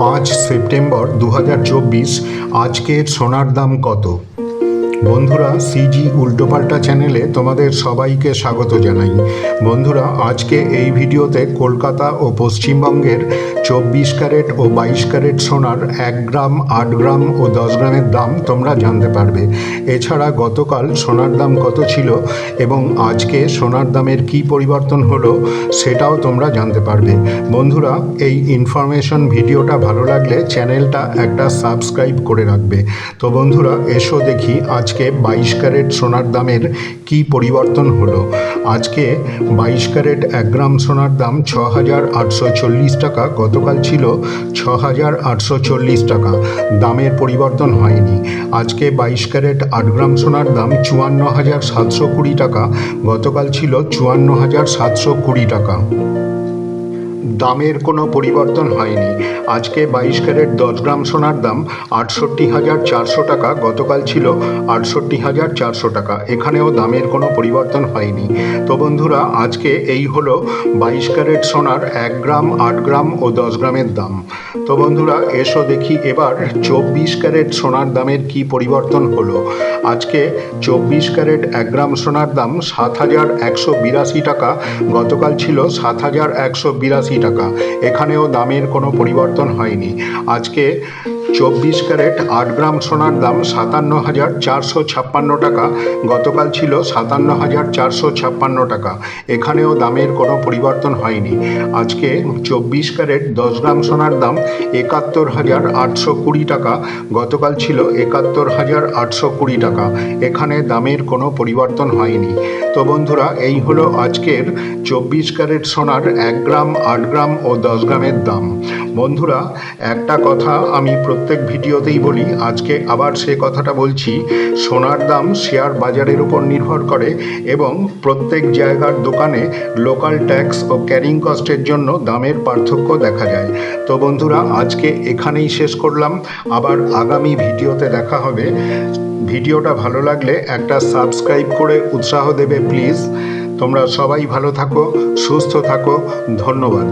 পাঁচ সেপ্টেম্বর দু হাজার চব্বিশ আজকের সোনার দাম কত? বন্ধুরা সিজি উল্টোপাল্টা চ্যানেলে তোমাদের সবাইকে স্বাগত জানাই। বন্ধুরা, আজকে এই ভিডিওতে কলকাতা ও পশ্চিমবঙ্গের চব্বিশ ক্যারেট ও বাইশ ক্যারেট সোনার এক গ্রাম, আট গ্রাম ও দশ গ্রামের দাম তোমরা জানতে পারবে। এছাড়া গতকাল সোনার দাম কত ছিল এবং আজকে সোনার দামের কি পরিবর্তন হলো সেটাও তোমরা জানতে পারবে। বন্ধুরা, এই ইনফরমেশন ভিডিওটা ভালো লাগলে চ্যানেলটা একটা সাবস্ক্রাইব করে রাখবে। তো বন্ধুরা, এসো দেখি আজকে বাইশ ক্যারেট সোনার দামের কি পরিবর্তন হলো? আজকে বাইশ ক্যারেট এক গ্রাম সোনার দাম ছ হাজার আটশো চল্লিশ টাকা, গতকাল ছিল ছ হাজার আটশো চল্লিশ টাকা। দামের পরিবর্তন হয়নি। আজকে বাইশ ক্যারেট আট গ্রাম সোনার দাম চুয়ান্ন হাজার সাতশো কুড়ি টাকা, গতকাল ছিল চুয়ান্ন হাজার সাতশো কুড়ি টাকা। দামের কোনো পরিবর্তন হয়নি। আজকে বাইশ ক্যারেট দশ গ্রাম সোনার দাম আটষট্টি হাজার চারশো টাকা, গতকাল ছিল আটষট্টি হাজার চারশো টাকা। এখানেও দামের কোনো পরিবর্তন হয়নি। তো বন্ধুরা, আজকে এই হলো বাইশ ক্যারেট সোনার এক গ্রাম, আট গ্রাম ও দশ গ্রামের দাম। তো বন্ধুরা, এসো দেখি এবার চব্বিশ ক্যারেট সোনার দামের কি পরিবর্তন হলো। আজকে চব্বিশ ক্যারেট এক গ্রাম সোনার দাম সাত হাজার একশো বিরাশি টাকা, গতকাল ছিল সাত হাজার একশো বিরাশি টাকা। এখানেও দামের কোনো পরিবর্তন হয়নি। আজকে চব্বিশ ক্যারেট আট গ্রাম সোনার দাম সাতান্ন হাজার চারশো ছাপ্পান্ন টাকা। গতকাল ছিল সাতান্ন হাজার চারশো ছাপ্পান্ন টাকা। এখানেও দামের কোনো পরিবর্তন হয়নি। আজকে চব্বিশ ক্যারেট দশ গ্রাম সোনার দাম একাত্তর হাজার আটশো কুড়ি টাকা। গতকাল ছিল একাত্তর হাজার আটশো কুড়ি টাকা। এখানে দামের কোনো পরিবর্তন হয়নি। তো বন্ধুরা, এই হলো আজকের চব্বিশ ক্যারেট সোনার এক গ্রাম, আট গ্রাম ও দশ গ্রামের দাম। বন্ধুরা, একটা কথা আমি প্রত্যেক ভিডিওতেই বলি, আজকে আবার সে কথাটা বলছি, সোনার দাম শেয়ার বাজারের উপর নির্ভর করে এবং প্রত্যেক জায়গার দোকানে লোকাল ট্যাক্স ও ক্যারিং কস্টের জন্য দামের পার্থক্য দেখা যায়। তো বন্ধুরা, আজকে এখানেই শেষ করলাম। আবার আগামী ভিডিওতে দেখা হবে। ভিডিওটা ভালো লাগলে একটা সাবস্ক্রাইব করে উৎসাহ দেবে, প্লিজ। তোমরা সবাই ভালো থাকো, সুস্থ থাকো। ধন্যবাদ।